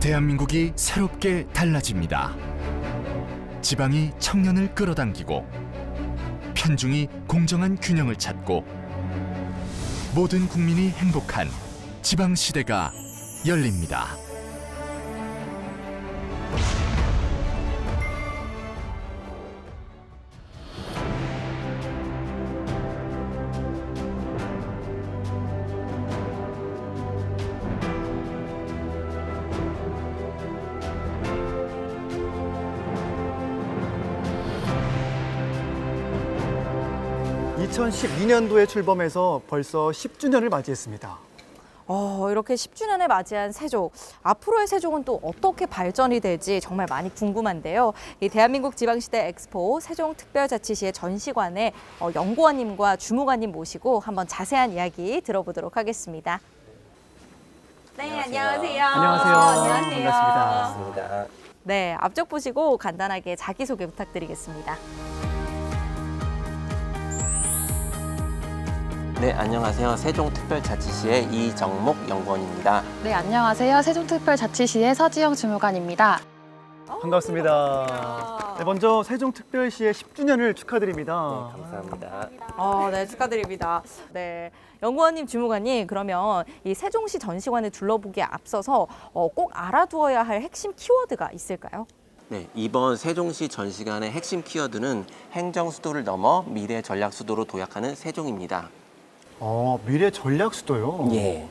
대한민국이 새롭게 달라집니다. 지방이 청년을 끌어당기고 편중이 공정한 균형을 찾고 모든 국민이 행복한 지방 시대가 열립니다. (2012년도에) 출범해서 벌써 (10주년을) 맞이했습니다. 어, 이렇게 10주년을 맞이한 세종. 앞으로의 세종은 또 어떻게 발전이 될지 정말 많이 궁금한데요. 이 대한민국 지방시대 엑스포 세종특별자치시의 전시관에 어, 연구원님과 주무관님 모시고 한번 자세한 이야기 들어보도록 하겠습니다. 네, 안녕하세요. 안녕하세요. 안녕하세요. 반갑습니다. 맞습니다. 네, 앞쪽 보시고 간단하게 자기소개 부탁드리겠습니다. 네, 안녕하세요. 세종특별자치시의 이정목 연구원입니다. 네, 안녕하세요. 세종특별자치시의 서지영 주무관입니다. 반갑습니다. 네, 먼저 세종특별시의 (10주년을) 축하드립니다. 네, 감사합니다. 어, 네, 축하드립니다. 네. 연구원님, 주무관님, 그러면 이 세종시 전시관을 둘러보기에 앞서서 어, 꼭 알아두어야 할 핵심 키워드가 있을까요? 네, 이번 세종시 전시관의 핵심 키워드는 행정 수도를 넘어 미래 전략 수도로 도약하는 세종입니다. 어, 미래 전략 수도요. 예.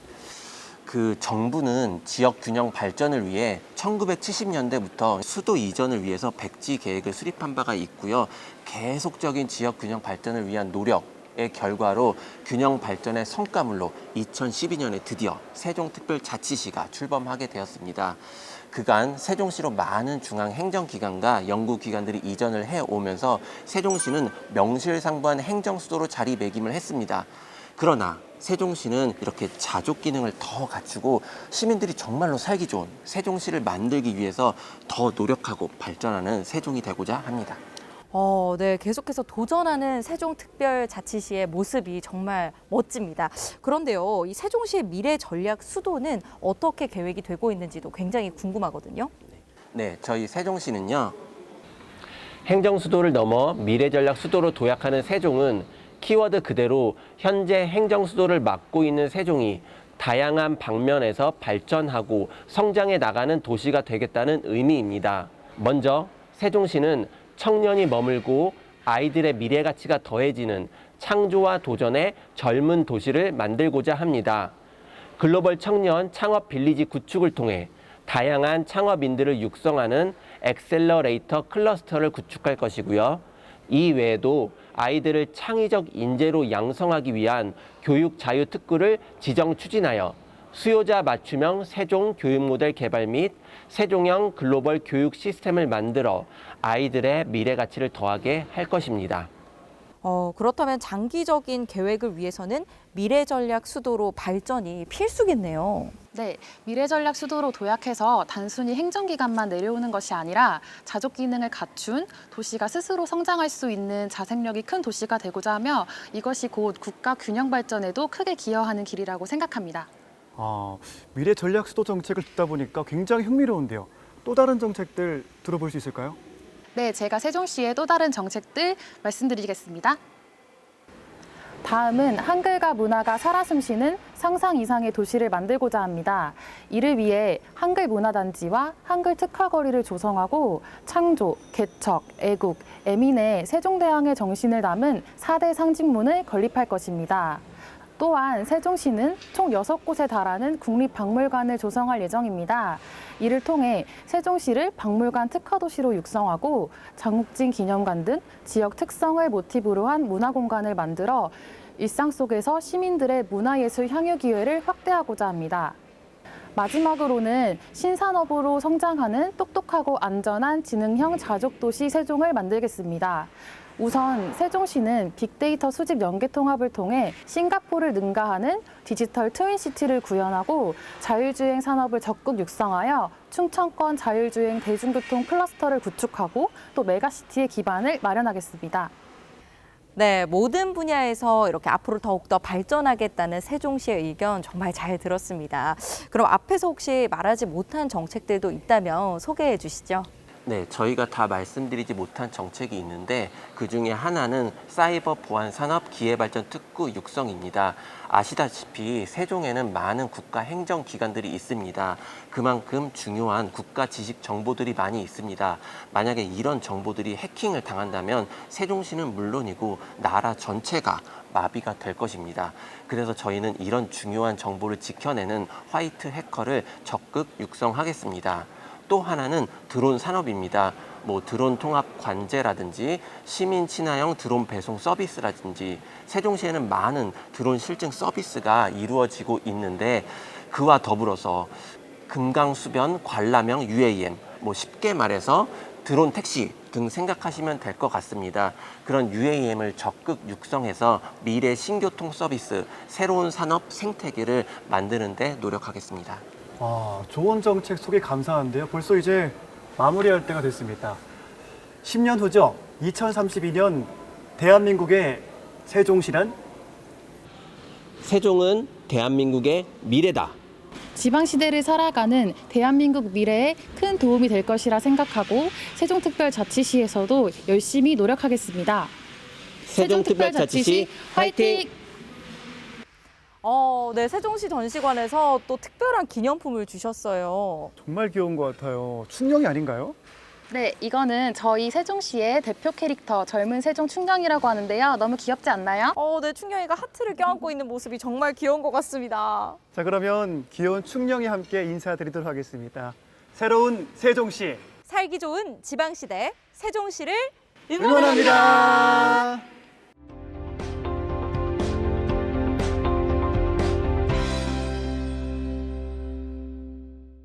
그 정부는 지역 균형 발전을 위해 1970년대부터 수도 이전을 위해서 백지 계획을 수립한 바가 있고요. 계속적인 지역 균형 발전을 위한 노력 의 결과로 균형 발전의 성과물로 2012년에 드디어 세종특별자치시가 출범하게 되었습니다. 그간 세종시로 많은 중앙 행정기관과 연구기관들이 이전을 해오면서 세종시는 명실상부한 행정수도로 자리매김을 했습니다. 그러나 세종시는 이렇게 자족 기능을 더 갖추고 시민들이 정말로 살기 좋은 세종시를 만들기 위해서 더 노력하고 발전하는 세종이 되고자 합니다. 어, 네, 계속해서 도전하는 세종특별자치시의 모습이 정말 멋집니다. 그런데요, 이 세종시의 미래 전략 수도는 어떻게 계획이 되고 있는지도 굉장히 궁금하거든요. 네, 저희 세종시는요. 행정 수도를 넘어 미래 전략 수도로 도약하는 세종은 키워드 그대로 현재 행정 수도를 맡고 있는 세종이 다양한 방면에서 발전하고 성장해 나가는 도시가 되겠다는 의미입니다. 먼저 세종시는 청년이 머물고 아이들의 미래 가치가 더해지는 창조와 도전의 젊은 도시를 만들고자 합니다. 글로벌 청년 창업 빌리지 구축을 통해 다양한 창업인들을 육성하는 엑셀러레이터 클러스터를 구축할 것이고요. 이 외에도 아이들을 창의적 인재로 양성하기 위한 교육 자유 특구를 지정 추진하여 수요자 맞춤형 세종 교육 모델 개발 및 세종형 글로벌 교육 시스템을 만들어 아이들의 미래 가치를 더하게 할 것입니다. 어, 그렇다면 장기적인 계획을 위해서는 미래 전략 수도로 발전이 필수겠네요. 네, 미래 전략 수도로 도약해서 단순히 행정기관만 내려오는 것이 아니라 자족 기능을 갖춘 도시가 스스로 성장할 수 있는 자생력이 큰 도시가 되고자 하며 이것이 곧 국가 균형 발전에도 크게 기여하는 길이라고 생각합니다. 아, 미래 전략 수도 정책을 듣다 보니까 굉장히 흥미로운데요. 또 다른 정책들 들어볼 수 있을까요? 네, 제가 세종시의 또 다른 정책들 말씀드리겠습니다. 다음은 한글과 문화가 살아 숨쉬는 상상 이상의 도시를 만들고자 합니다. 이를 위해 한글 문화단지와 한글 특화거리를 조성하고 창조, 개척, 애국, 애민의 세종대왕의 정신을 담은 4대 상징문을 건립할 것입니다. 또한 세종시는 총 6곳에 달하는 국립박물관을 조성할 예정입니다. 이를 통해 세종시를 박물관 특화도시로 육성하고 장욱진 기념관 등 지역 특성을 모티브로 한 문화공간을 만들어 일상 속에서 시민들의 문화예술 향유 기회를 확대하고자 합니다. 마지막으로는 신산업으로 성장하는 똑똑하고 안전한 지능형 자족도시 세종을 만들겠습니다. 우선 세종시는 빅데이터 수집 연계 통합을 통해 싱가포르를 능가하는 디지털 트윈시티를 구현하고 자율주행 산업을 적극 육성하여 충청권 자율주행 대중교통 클러스터를 구축하고 또 메가시티의 기반을 마련하겠습니다. 네, 모든 분야에서 이렇게 앞으로 더욱더 발전하겠다는 세종시의 의견 정말 잘 들었습니다. 그럼 앞에서 혹시 말하지 못한 정책들도 있다면 소개해 주시죠. 네, 저희가 다 말씀드리지 못한 정책이 있는데 그 중에 하나는 사이버 보안 산업 기회발전 특구 육성입니다. 아시다시피 세종에는 많은 국가 행정 기관들이 있습니다. 그만큼 중요한 국가 지식 정보들이 많이 있습니다. 만약에 이런 정보들이 해킹을 당한다면 세종시는 물론이고 나라 전체가 마비가 될 것입니다. 그래서 저희는 이런 중요한 정보를 지켜내는 화이트 해커를 적극 육성하겠습니다. 또 하나는 드론 산업입니다. 뭐 드론 통합 관제라든지 시민 친화형 드론 배송 서비스라든지 세종시에는 많은 드론 실증 서비스가 이루어지고 있는데 그와 더불어서 금강수변 관람형 UAM 뭐 쉽게 말해서 드론 택시 등 생각하시면 될 것 같습니다. 그런 UAM을 적극 육성해서 미래 신교통 서비스, 새로운 산업 생태계를 만드는 데 노력하겠습니다. 아, 좋은 정책 소개 감사한데요. 벌써 이제 마무리할 때가 됐습니다. 10년 후죠. 2032년 대한민국의 세종시란 세종은 대한민국의 미래다. 지방시대를 살아가는 대한민국 미래에 큰 도움이 될 것이라 생각하고 세종특별자치시에서도 열심히 노력하겠습니다. 세종특별자치시 화이팅! 어, 네, 세종시 전시관에서 또 특별한 기념품을 주셨어요. 정말 귀여운 것 같아요. 충령이 아닌가요? 네, 이거는 저희 세종시의 대표 캐릭터 젊은 세종 충정이라고 하는데요. 너무 귀엽지 않나요? 어, 네, 충경이가 하트를 껴안고 있는 모습이 정말 귀여운 것 같습니다. 자, 그러면 귀여운 충령이 함께 인사드리도록 하겠습니다. 새로운 세종시 살기 좋은 지방시대 세종시를 응원합니다. 응원합니다.